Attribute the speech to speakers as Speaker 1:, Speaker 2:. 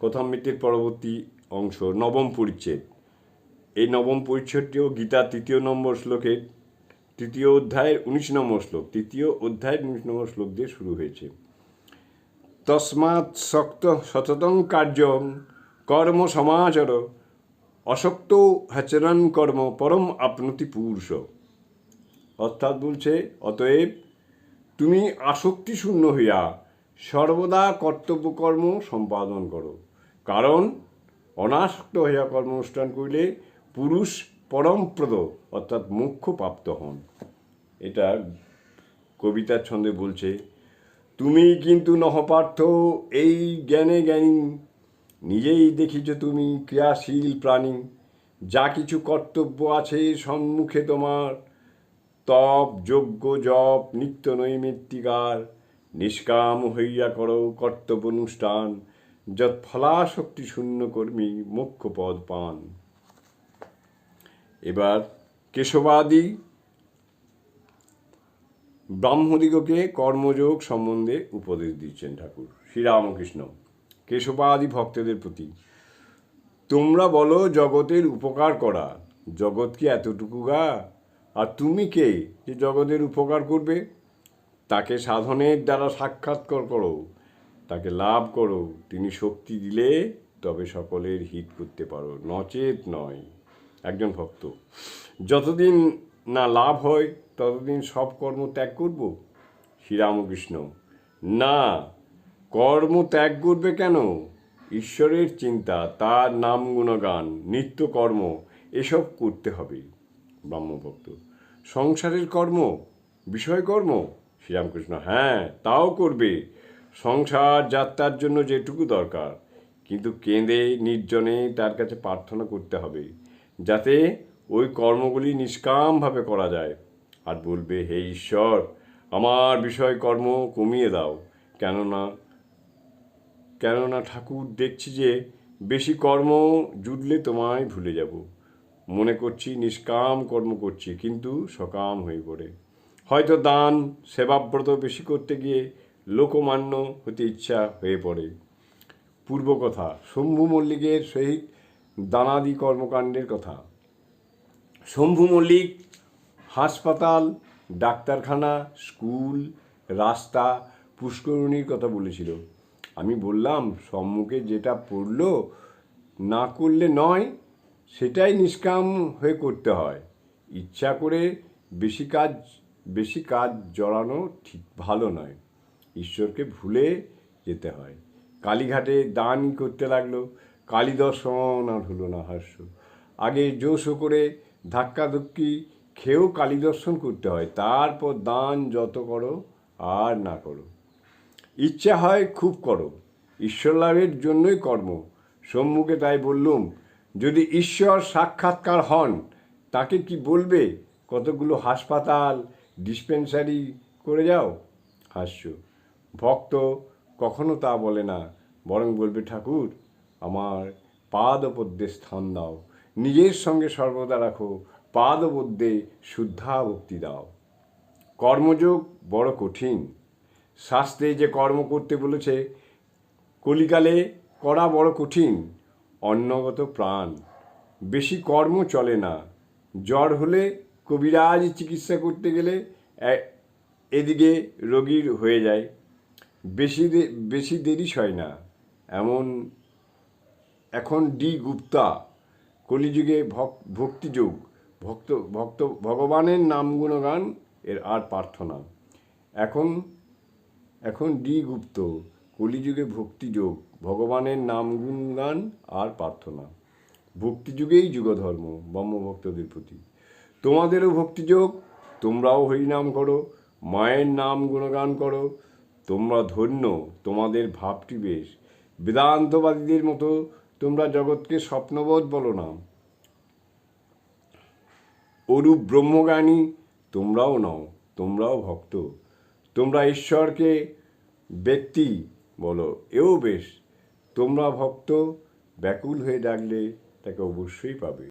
Speaker 1: কথামৃতের পরবর্তী অংশ, নবম পরিচ্ছেদ। এই নবম পরিচ্ছেদটিও গীতা তৃতীয় নম্বর শ্লোকের তৃতীয় অধ্যায়ের উনিশ নম্বর শ্লোক, তৃতীয় অধ্যায়ের উনিশ নম্বর শ্লোক দিয়ে শুরু হয়েছে। তসমাৎ শক্ত সচেতন কার্যং কর্ম সমাচর, অশক্ত হচরণ কর্ম পরম আপনতি পুরুষ। অর্থাৎ বলছে, অতএব তুমি আসক্তি শূন্য হইয়া সর্বদা কর্তব্যকর্ম সম্পাদন করো। কারণ, অনাসক্ত হইয়া কর্ম অনুষ্ঠান করিলে পুরুষ পরমপ্রদ, অর্থাৎ মুখ্য প্রাপ্ত হন। এটা কবিতার ছন্দে বলছে, তুমি কিন্তু নহপার্থ, এই জ্ঞানে জ্ঞানী। নিজেই দেখিছ তুমি ক্রিয়াশীল প্রাণী। যা কিছু কর্তব্য আছে সম্মুখে তোমার। তপ, যজ্ঞ, জপ, নিত্য নৈমিত্তিকার। নিষ্কাম হইয়া করো কর্তব্য অনুষ্ঠান যৎ ফলাশক্তি শূন্য কর্মী মুখ্য পদ পান। এবার কেশবাদী ব্রাহ্মদিগকে কর্মযোগ সম্বন্ধে উপদেশ দিচ্ছেন ঠাকুর, শ্রীরামকৃষ্ণ। কেশবাদী ভক্তদের প্রতি, তোমরা বলো জগতের উপকার করা, জগৎ কি এতটুকু গা? আর তুমি কে যে জগতের উপকার করবে? তাকে সাধনের দ্বারা সাক্ষাৎকার করো তাকে লাভ করো। তিনি শক্তি দিলে তবে সকলের হিত করতে পারো। নচেত নয়। একজন ভক্ত, যতদিন না লাভ হয়, ততদিন সব কর্ম ত্যাগ করব? শ্রীরামকৃষ্ণ, না। কর্ম ত্যাগ করবে কেন? ঈশ্বরের চিন্তা, তার নাম গুণগান, নিত্য কর্ম, এসব করতে হবে। ব্রহ্মভক্ত, সংসারের কর্ম? বিষয় কর্ম শ্রীরামকৃষ্ণ হ্যাঁ তাও করবে। সংসার যাত্রার জন্য যেটুকু দরকার। কিন্তু কেঁদে, নির্জনে তার কাছে প্রার্থনা করতে হবে, যাতে ওই কর্মগুলি নিষ্কামভাবে করা যায়। আর বলবে, হে ঈশ্বর, আমার বিষয় কর্ম কমিয়ে দাও। কেননা কেননা ঠাকুর দেখছি যে বেশি কর্ম জুটলে তোমায় ভুলে যাব। মনে করছি নিষ্কাম কর্ম করছি, কিন্তু সকাম হয়ে পড়ে। হয়তো দান, সেবাব্রত বেশি করতে গিয়ে লোকমান্য হতে ইচ্ছা হয়ে পড়ে। পূর্ব কথা, শম্ভু মল্লিকের সহিত দানাদি কর্মকাণ্ডের কথা। শম্ভু মল্লিক, হাসপাতাল, ডাক্তারখানা, স্কুল, রাস্তা, পুষ্করণীর কথা বলেছিল। আমি বললাম, সম্মুখে যেটা পড়ল না করলে নয়, সেটাই নিষ্কাম হয়ে করতে হয়। ইচ্ছা করে বেশি কাজ বেশি কাজ জড়ানো ঠিক ভালো নয়। ঈশ্বরকে ভুলে যেতে হয়। কালীঘাটে দান করতে লাগল। কালী দর্শন আর হলো না হাস্য। আগে জোশো করে ধাক্কাধুক্কি খেয়েও কালী দর্শন করতে হয়। তারপর দান যত করো আর না করো। ইচ্ছা হয় খুব করো। ঈশ্বর লাভের জন্যই কর্ম। সম্মুখে তাই বললুম, যদি ঈশ্বর সাক্ষাৎকার হন, তাকে কি বলবে? কতগুলো হাসপাতাল ডিসপেন্সারি করে যাও? হাস্য। ভক্ত কখনো তা বলে না, বরং বলবে, ঠাকুর, আমার পাদপদ্যে স্থান দাও। নিজের সঙ্গে সর্বদা রাখো পাদপদ্যে শুদ্ধা ভক্তি দাও। কর্মযোগ বড় কঠিন। শাস্ত্রে যে কর্ম করতে বলেছে, কলিকালে করা বড় কঠিন। অন্নগত প্রাণ। বেশি কর্ম চলে না। জ্বর হলে কবিরাজ চিকিৎসা করতে গেলে এদিকে রোগীর হয়ে যায়। বেশি বেশি দেরি হয় না। এমন, এখন ডি গুপ্তা, কলিযুগে ভক- ভক্তিযুগ। ভক্ত ভক্ত, ভগবানের নাম গুণগান, এর আর প্রার্থনা। এখন এখন ডি গুপ্ত, কলিযুগে ভক্তিযোগ, ভগবানের নাম গুণগান, আর প্রার্থনা। ভক্তিযুগেই যুগধর্ম, ব্রহ্মভক্তদের প্রতি। তোমাদেরও ভক্তিযোগ তোমরাও হরিনাম করো, মায়ের নাম গুণগান করো, তোমরা ধন্য, তোমাদের ভাবটি বেশ। বেদান্তবাদীদের মতো তোমরা জগৎকে স্বপ্নবোধ বলো না। অরূপ ব্রহ্মজ্ঞানী তোমরাও নও, তোমরাও ভক্ত। তোমরা ঈশ্বরকে ব্যক্তি বলো, এও বেশ। তোমরা ভক্ত, ব্যাকুল হয়ে ডাকলে তাকে অবশ্যই পাবে।